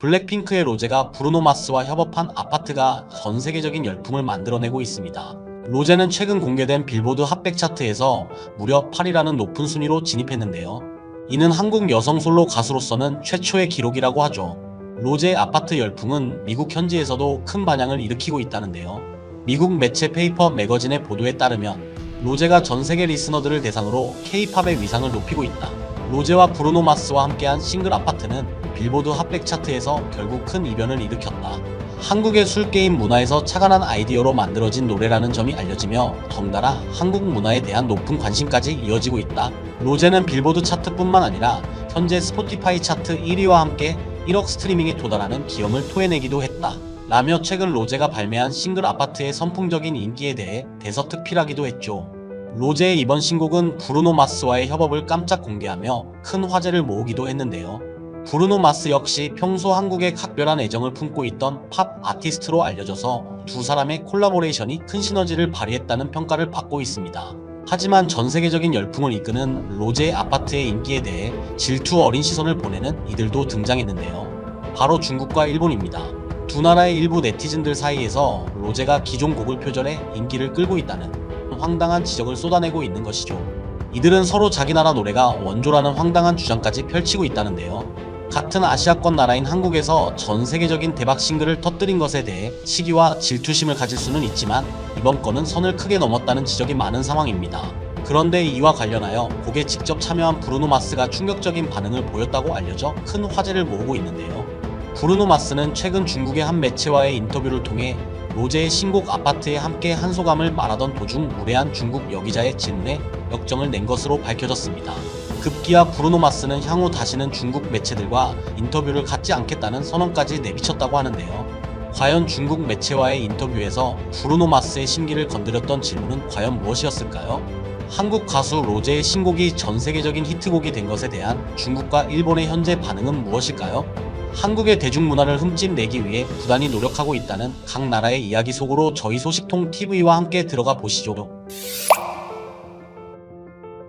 블랙핑크의 로제가 브루노 마스와 협업한 아파트가 전 세계적인 열풍을 만들어내고 있습니다. 로제는 최근 공개된 빌보드 핫백 차트에서 무려 8위라는 높은 순위로 진입했는데요. 이는 한국 여성 솔로 가수로서는 최초의 기록이라고 하죠. 로제의 아파트 열풍은 미국 현지에서도 큰 반향을 일으키고 있다는데요. 미국 매체 페이퍼 매거진의 보도에 따르면 로제가 전 세계 리스너들을 대상으로 K-팝의 위상을 높이고 있다. 로제와 브루노 마스와 함께한 싱글 아파트는 빌보드 핫백 차트에서 결국 큰 이변을 일으켰다. 한국의 술게임 문화에서 착안한 아이디어로 만들어진 노래라는 점이 알려지며 덩달아 한국 문화에 대한 높은 관심까지 이어지고 있다. 로제는 빌보드 차트뿐만 아니라 현재 스포티파이 차트 1위와 함께 1억 스트리밍에 도달하는 기염을 토해내기도 했다. 라며 최근 로제가 발매한 싱글 아파트의 선풍적인 인기에 대해 대서특필하기도 했죠. 로제의 이번 신곡은 브루노 마스와의 협업을 깜짝 공개하며 큰 화제를 모으기도 했는데요. 브루노 마스 역시 평소 한국에 각별한 애정을 품고 있던 팝 아티스트로 알려져서 두 사람의 콜라보레이션이 큰 시너지를 발휘했다는 평가를 받고 있습니다. 하지만 전 세계적인 열풍을 이끄는 로제의 아파트의 인기에 대해 질투 어린 시선을 보내는 이들도 등장했는데요. 바로 중국과 일본입니다. 두 나라의 일부 네티즌들 사이에서 로제가 기존 곡을 표절해 인기를 끌고 있다는 황당한 지적을 쏟아내고 있는 것이죠. 이들은 서로 자기 나라 노래가 원조라는 황당한 주장까지 펼치고 있다는데요. 같은 아시아권 나라인 한국에서 전 세계적인 대박 싱글을 터뜨린 것에 대해 시기와 질투심을 가질 수는 있지만 이번 건은 선을 크게 넘었다는 지적이 많은 상황입니다. 그런데 이와 관련하여 곡에 직접 참여한 브루노 마스가 충격적인 반응을 보였다고 알려져 큰 화제를 모으고 있는데요. 브루노 마스는 최근 중국의 한 매체와의 인터뷰를 통해 로제의 신곡 아파트에 함께 한 소감을 말하던 도중 무례한 중국 여기자의 질문에 역정을 낸 것으로 밝혀졌습니다. 급기야 브루노 마스는 향후 다시는 중국 매체들과 인터뷰를 갖지 않겠다는 선언까지 내비쳤다고 하는데요. 과연 중국 매체와의 인터뷰에서 브루노 마스의 심기를 건드렸던 질문은 과연 무엇이었을까요? 한국 가수 로제의 신곡이 전 세계적인 히트곡이 된 것에 대한 중국과 일본의 현재 반응은 무엇일까요? 한국의 대중문화를 흠집내기 위해 부단히 노력하고 있다는 각 나라의 이야기 속으로 저희 소식통 TV와 함께 들어가 보시죠.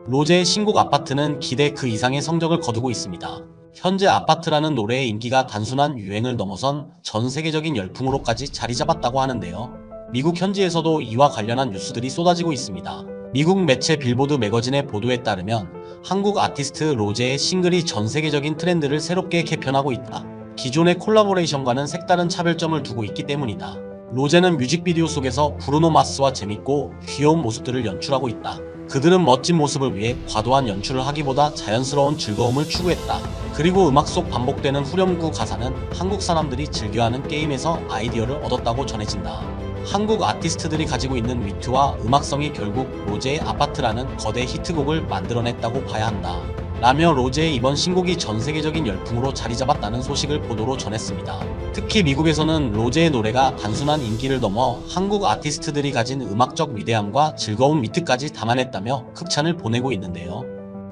로제의 신곡 아파트는 기대 그 이상의 성적을 거두고 있습니다. 현재 아파트라는 노래의 인기가 단순한 유행을 넘어선 전 세계적인 열풍으로까지 자리 잡았다고 하는데요. 미국 현지에서도 이와 관련한 뉴스들이 쏟아지고 있습니다. 미국 매체 빌보드 매거진의 보도에 따르면 한국 아티스트 로제의 싱글이 전 세계적인 트렌드를 새롭게 개편하고 있다. 기존의 콜라보레이션과는 색다른 차별점을 두고 있기 때문이다. 로제는 뮤직비디오 속에서 브루노 마스와 재밌고 귀여운 모습들을 연출하고 있다. 그들은 멋진 모습을 위해 과도한 연출을 하기보다 자연스러운 즐거움을 추구했다. 그리고 음악 속 반복되는 후렴구 가사는 한국 사람들이 즐겨하는 게임에서 아이디어를 얻었다고 전해진다. 한국 아티스트들이 가지고 있는 위트와 음악성이 결국 로제의 아파트라는 거대 히트곡을 만들어냈다고 봐야 한다. 라며 로제의 이번 신곡이 전 세계적인 열풍으로 자리 잡았다는 소식을 보도로 전했습니다. 특히 미국에서는 로제의 노래가 단순한 인기를 넘어 한국 아티스트들이 가진 음악적 위대함과 즐거운 위트까지 담아냈다며 극찬을 보내고 있는데요.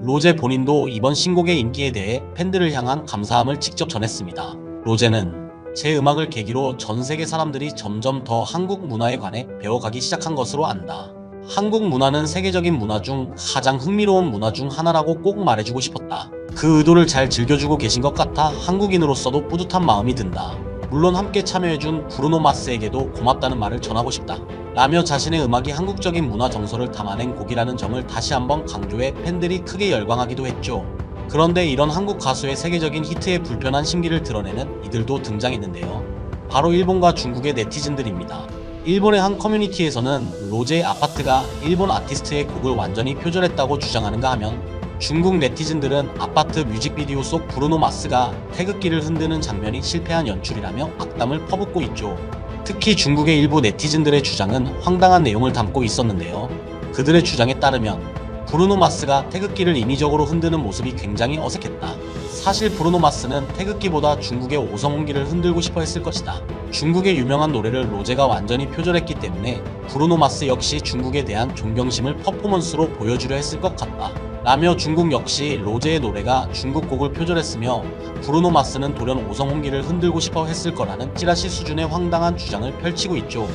로제 본인도 이번 신곡의 인기에 대해 팬들을 향한 감사함을 직접 전했습니다. 로제는 제 음악을 계기로 전 세계 사람들이 점점 더 한국 문화에 관해 배워가기 시작한 것으로 안다. 한국 문화는 세계적인 문화 중 가장 흥미로운 문화 중 하나라고 꼭 말해주고 싶었다. 그 의도를 잘 즐겨주고 계신 것 같아 한국인으로서도 뿌듯한 마음이 든다. 물론 함께 참여해준 브루노 마스에게도 고맙다는 말을 전하고 싶다. 라며 자신의 음악이 한국적인 문화 정서를 담아낸 곡이라는 점을 다시 한번 강조해 팬들이 크게 열광하기도 했죠. 그런데 이런 한국 가수의 세계적인 히트에 불편한 심기를 드러내는 이들도 등장했는데요. 바로 일본과 중국의 네티즌들입니다. 일본의 한 커뮤니티에서는 로제의 아파트가 일본 아티스트의 곡을 완전히 표절했다고 주장하는가 하면 중국 네티즌들은 아파트 뮤직비디오 속 브루노 마스가 태극기를 흔드는 장면이 실패한 연출이라며 악담을 퍼붓고 있죠. 특히 중국의 일부 네티즌들의 주장은 황당한 내용을 담고 있었는데요. 그들의 주장에 따르면 브루노 마스가 태극기를 인위적으로 흔드는 모습이 굉장히 어색했다. 사실 브루노 마스는 태극기보다 중국의 오성홍기를 흔들고 싶어 했을 것이다. 중국의 유명한 노래를 로제가 완전히 표절했기 때문에 브루노 마스 역시 중국에 대한 존경심을 퍼포먼스로 보여주려 했을 것 같다. 라며 중국 역시 로제의 노래가 중국 곡을 표절했으며 브루노 마스는 돌연 오성홍기를 흔들고 싶어 했을 거라는 찌라시 수준의 황당한 주장을 펼치고 있죠.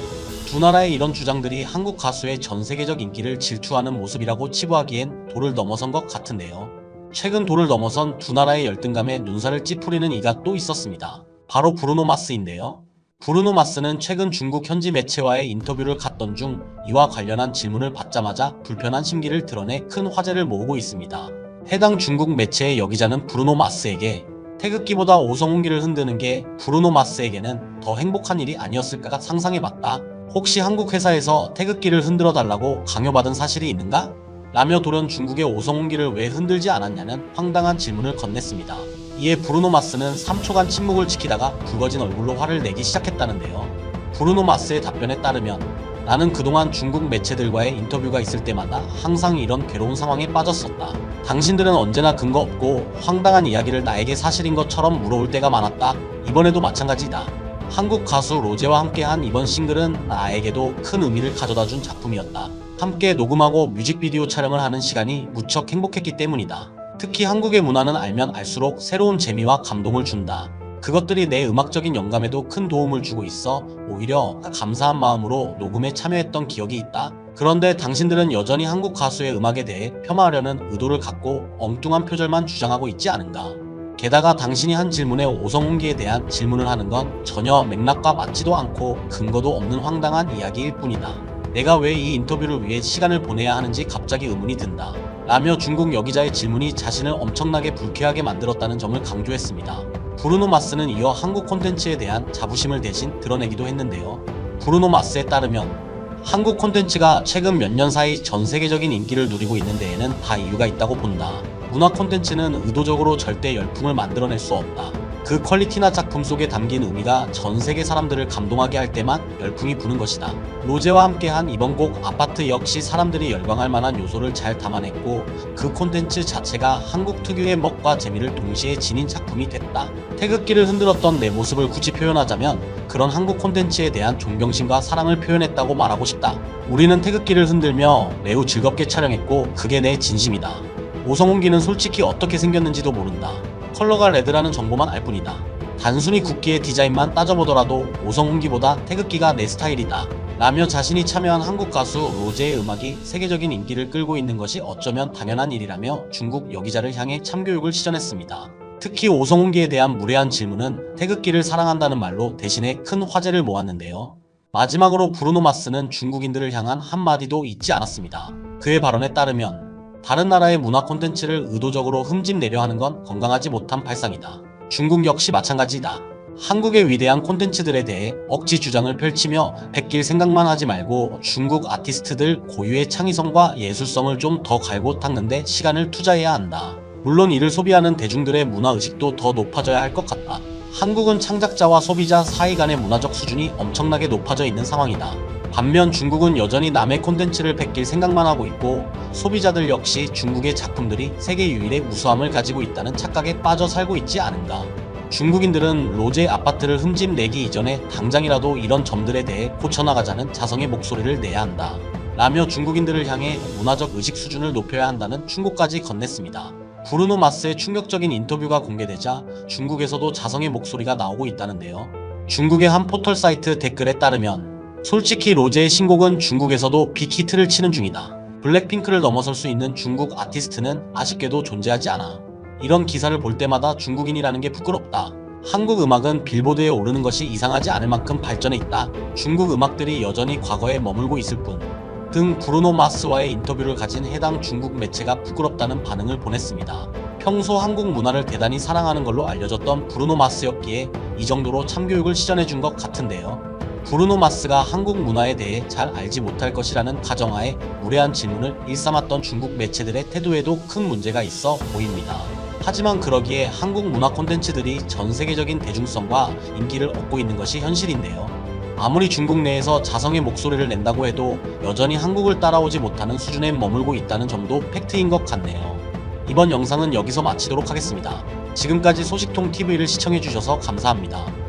두 나라의 이런 주장들이 한국 가수의 전 세계적 인기를 질투하는 모습이라고 치부하기엔 도를 넘어선 것 같은데요. 최근 도를 넘어선 두 나라의 열등감에 눈살을 찌푸리는 이가 또 있었습니다. 바로 브루노 마스인데요. 브루노 마스는 최근 중국 현지 매체와의 인터뷰를 갔던 중 이와 관련한 질문을 받자마자 불편한 심기를 드러내 큰 화제를 모으고 있습니다. 해당 중국 매체의 여기자는 브루노 마스에게 태극기보다 오성훈기를 흔드는 게 브루노 마스에게는 더 행복한 일이 아니었을까 상상해봤다. 혹시 한국 회사에서 태극기를 흔들어 달라고 강요받은 사실이 있는가? 라며 돌연 중국의 오성훈기를 왜 흔들지 않았냐는 황당한 질문을 건넸습니다. 이에 브루노 마스는 3초간 침묵을 지키다가 붉어진 얼굴로 화를 내기 시작했다는데요. 브루노 마스의 답변에 따르면 나는 그동안 중국 매체들과의 인터뷰가 있을 때마다 항상 이런 괴로운 상황에 빠졌었다. 당신들은 언제나 근거 없고 황당한 이야기를 나에게 사실인 것처럼 물어올 때가 많았다. 이번에도 마찬가지다. 한국 가수 로제와 함께한 이번 싱글은 나에게도 큰 의미를 가져다 준 작품이었다. 함께 녹음하고 뮤직비디오 촬영을 하는 시간이 무척 행복했기 때문이다. 특히 한국의 문화는 알면 알수록 새로운 재미와 감동을 준다. 그것들이 내 음악적인 영감에도 큰 도움을 주고 있어 오히려 감사한 마음으로 녹음에 참여했던 기억이 있다. 그런데 당신들은 여전히 한국 가수의 음악에 대해 폄하하려는 의도를 갖고 엉뚱한 표절만 주장하고 있지 않은가. 게다가 당신이 한 질문에 오성훈기에 대한 질문을 하는 건 전혀 맥락과 맞지도 않고 근거도 없는 황당한 이야기일 뿐이다. 내가 왜 이 인터뷰를 위해 시간을 보내야 하는지 갑자기 의문이 든다. 라며 중국 여기자의 질문이 자신을 엄청나게 불쾌하게 만들었다는 점을 강조했습니다. 브루노 마스는 이어 한국 콘텐츠에 대한 자부심을 대신 드러내기도 했는데요. 브루노 마스에 따르면 한국 콘텐츠가 최근 몇 년 사이 전 세계적인 인기를 누리고 있는 데에는 다 이유가 있다고 본다. 문화 콘텐츠는 의도적으로 절대 열풍을 만들어낼 수 없다. 그 퀄리티나 작품 속에 담긴 의미가 전 세계 사람들을 감동하게 할 때만 열풍이 부는 것이다. 로제와 함께한 이번 곡 아파트 역시 사람들이 열광할 만한 요소를 잘 담아냈고 그 콘텐츠 자체가 한국 특유의 먹과 재미를 동시에 지닌 작품이 됐다. 태극기를 흔들었던 내 모습을 굳이 표현하자면 그런 한국 콘텐츠에 대한 존경심과 사랑을 표현했다고 말하고 싶다. 우리는 태극기를 흔들며 매우 즐겁게 촬영했고 그게 내 진심이다. 오성훈기는 솔직히 어떻게 생겼는지도 모른다. 컬러가 레드라는 정보만 알 뿐이다. 단순히 국기의 디자인만 따져보더라도 오성훈기보다 태극기가 내 스타일이다. 라며 자신이 참여한 한국 가수 로제의 음악이 세계적인 인기를 끌고 있는 것이 어쩌면 당연한 일이라며 중국 여기자를 향해 참교육을 시전했습니다. 특히 오성훈기에 대한 무례한 질문은 태극기를 사랑한다는 말로 대신에 큰 화제를 모았는데요. 마지막으로 브루노 마스는 중국인들을 향한 한마디도 잊지 않았습니다. 그의 발언에 따르면 다른 나라의 문화 콘텐츠를 의도적으로 흠집내려 하는 건 건강하지 못한 발상이다. 중국 역시 마찬가지다. 한국의 위대한 콘텐츠들에 대해 억지 주장을 펼치며 베낄 생각만 하지 말고 중국 아티스트들 고유의 창의성과 예술성을 좀 더 갈고 닦는데 시간을 투자해야 한다. 물론 이를 소비하는 대중들의 문화의식도 더 높아져야 할 것 같다. 한국은 창작자와 소비자 사이 간의 문화적 수준이 엄청나게 높아져 있는 상황이다. 반면 중국은 여전히 남의 콘텐츠를 베낄 생각만 하고 있고 소비자들 역시 중국의 작품들이 세계 유일의 우수함을 가지고 있다는 착각에 빠져 살고 있지 않은가. 중국인들은 로제 아파트를 흠집내기 이전에 당장이라도 이런 점들에 대해 고쳐나가자는 자성의 목소리를 내야 한다. 라며 중국인들을 향해 문화적 의식 수준을 높여야 한다는 충고까지 건넸습니다. 브루노 마스의 충격적인 인터뷰가 공개되자 중국에서도 자성의 목소리가 나오고 있다는데요. 중국의 한 포털 사이트 댓글에 따르면 솔직히 로제의 신곡은 중국에서도 빅히트를 치는 중이다. 블랙핑크를 넘어설 수 있는 중국 아티스트는 아쉽게도 존재하지 않아. 이런 기사를 볼 때마다 중국인이라는 게 부끄럽다. 한국 음악은 빌보드에 오르는 것이 이상하지 않을 만큼 발전해 있다. 중국 음악들이 여전히 과거에 머물고 있을 뿐. 등 브루노 마스와의 인터뷰를 가진 해당 중국 매체가 부끄럽다는 반응을 보냈습니다. 평소 한국 문화를 대단히 사랑하는 걸로 알려졌던 브루노 마스였기에 이 정도로 참교육을 시전해 준 것 같은데요. 브루노 마스가 한국 문화에 대해 잘 알지 못할 것이라는 가정하에 무례한 질문을 일삼았던 중국 매체들의 태도에도 큰 문제가 있어 보입니다. 하지만 그러기에 한국 문화 콘텐츠들이 전 세계적인 대중성과 인기를 얻고 있는 것이 현실인데요. 아무리 중국 내에서 자성의 목소리를 낸다고 해도 여전히 한국을 따라오지 못하는 수준에 머물고 있다는 점도 팩트인 것 같네요. 이번 영상은 여기서 마치도록 하겠습니다. 지금까지 소식통 TV를 시청해주셔서 감사합니다.